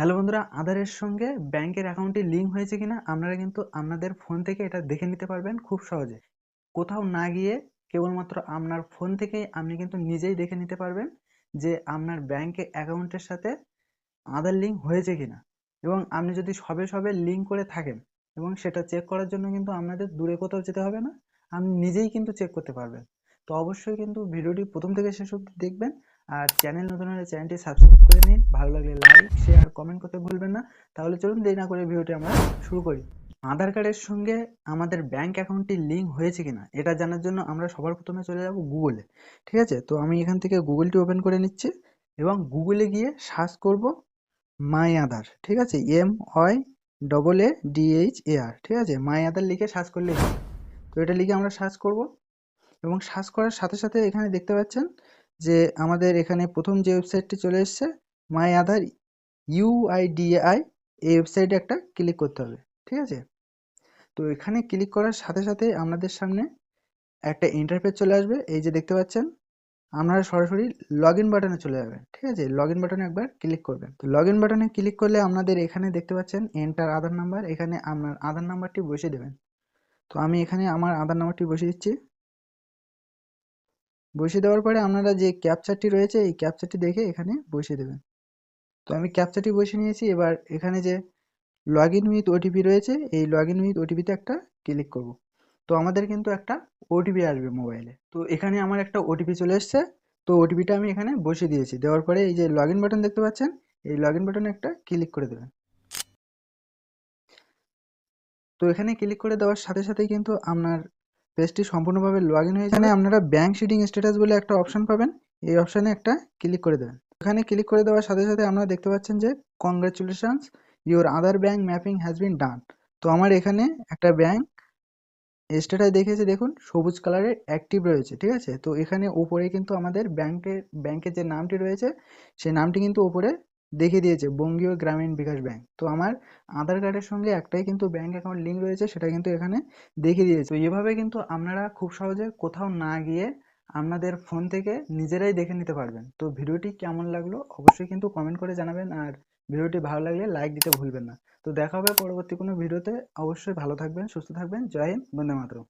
Hello বন্ধুরা আধারের সঙ্গে ব্যাংকের অ্যাকাউন্টটি লিঙ্ক হয়েছে কিনা আপনারা কিন্তু আপনাদের ফোন থেকে এটা দেখে নিতে পারবেন খুব সহজে। কোথাও না গিয়ে কেবলমাত্র আপনার ফোন থেকেই আপনি কিন্তু নিজেই দেখে নিতে পারবেন যে আপনার ব্যাংকে অ্যাকাউন্টের সাথে আধার লিঙ্ক হয়েছে কিনা। এবং আপনি যদি সবে সবে লিঙ্ক করে থাকেন এবং সেটা চেক করার জন্য কিন্তু আপনাদের দূরে কোথাও যেতে হবে না, আপনি নিজেই কিন্তু চেক করতে পারবেন। তো অবশ্যই কিন্তু ভিডিওটি প্রথম থেকে শেষ অবধি দেখবেন আর চ্যানেল নতুন হলে চ্যানেলটি সাবস্ক্রাইব করে নিন, ভালো লাগলে কমেন্ট করতে ভুলবেন না। তাহলে চলুন দেরি না করে ভিডিওটি আমরা শুরু করি। আধার কার্ডের সঙ্গে আমাদের ব্যাংক অ্যাকাউন্টটি লিঙ্ক হয়েছে কিনা, এটা জানার জন্য আমরা সবার প্রথমে চলে যাব গুগলে ঠিক আছে? তো আমি এখান থেকে গুগলটি ওপেন করে নিচ্ছি এবং গুগলে গিয়ে সার্চ করব মাই আধার ঠিক আছে? M Y double A D H A R ঠিক আছে? মাই আধার লিখে সার্চ করলেই হবে। তো এটা লিখে আমরা সার্চ করব এবং সার্চ করার সাথে সাথে এখানে দেখতে পাচ্ছেন যে আমাদের এখানে প্রথম যে ওয়েবসাইটটি চলে এসছে মাই আধার ইউআইডিএআই এই ওয়েবসাইটে একটা ক্লিক করতে হবে, ঠিক আছে? তো এখানে ক্লিক করার সাথে সাথে আপনাদের সামনে একটা ইন্টারফেস চলে আসবে, এই যে দেখতে পাচ্ছেন? আপনারা সরাসরি লগ ইন বাটনে চলে যাবেন, ঠিক আছে? লগ ইন বাটনে একবার ক্লিক করবেন। তো লগ ইন বাটনে ক্লিক করলে আপনাদের এখানে দেখতে পাচ্ছেন এন্টার আধার নাম্বার এখানে আপনার আধার নাম্বারটি বসিয়ে দেবেন। তো আমি এখানে আমার আধার নাম্বারটি বসিয়ে দিচ্ছি। বসিয়ে দেওয়ার পরে আপনারা যে ক্যাপচারটি রয়েছে, এই ক্যাপচারটি দেখে এখানে বসিয়ে দেবেন। তো আমি ক্যাপচাটি বসিয়ে নিয়েছি। এবার এখানে যে লগ ইন উইথ ওটিপি রয়েছে, এই লগ ইন উইথ ওটিপিতে একটা ক্লিক করব। তো আমাদের কিন্তু একটা ওটিপি আসবে মোবাইলে তো এখানে আমার একটা ওটিপি চলে এসছে। তো ওটিপিটা আমি এখানে বসিয়ে দিয়েছি। দেওয়ার পরে এই যে লগ ইন বাটন দেখতে পাচ্ছেন, এই লগ ইন বাটনে একটা ক্লিক করে দেবেন। তো এখানে ক্লিক করে দেওয়ার সাথে সাথেই কিন্তু আপনার পেজটি সম্পূর্ণভাবে লগ ইন হয়ে এখানে আপনারা ব্যাংক শিডিং স্ট্যাটাস বলে একটা অপশন পাবেন। এই অপশানে একটা ক্লিক করে দেবেন। এখানে ক্লিক করে দেওয়ার সাথে সাথে আপনারা দেখতে পাচ্ছেন যে congratulations your Aadhaar bank mapping has been done তো আমার এখানে একটা ব্যাঙ্ক স্ট্যাটাস দেখেছে দেখুন, সবুজ কালারের অ্যাক্টিভ রয়েছে, ঠিক আছে? তো এখানে ওপরে কিন্তু আমাদের ব্যাংকের ব্যাংকের যে নামটি রয়েছে, সেই নামটি কিন্তু ওপরে দেখিয়ে দিয়েছে, বঙ্গীয় গ্রামীণ বিকাশ ব্যাংক। তো আমার আধার কার্ডের সঙ্গে একটাই কিন্তু ব্যাংক অ্যাকাউন্ট লিঙ্ক রয়েছে, সেটা কিন্তু এখানে দেখিয়ে দিয়েছে। তো এভাবে কিন্তু আপনারা খুব সহজে কোথাও না গিয়ে আপনাদের ফোন থেকে নিজেরাই দেখে নিতে পারবেন। তো ভিডিওটি কেমন লাগল অবশ্যই কিন্তু কমেন্ট করে জানাবেন আর ভিডিওটি ভালো লাগলে লাইক দিতে ভুলবেন না। তো দেখা হবে পরবর্তী কোনো ভিডিওতে। অবশ্যই ভালো থাকবেন, সুস্থ থাকবেন। জয় হিন্দ, বন্দে মাতরম।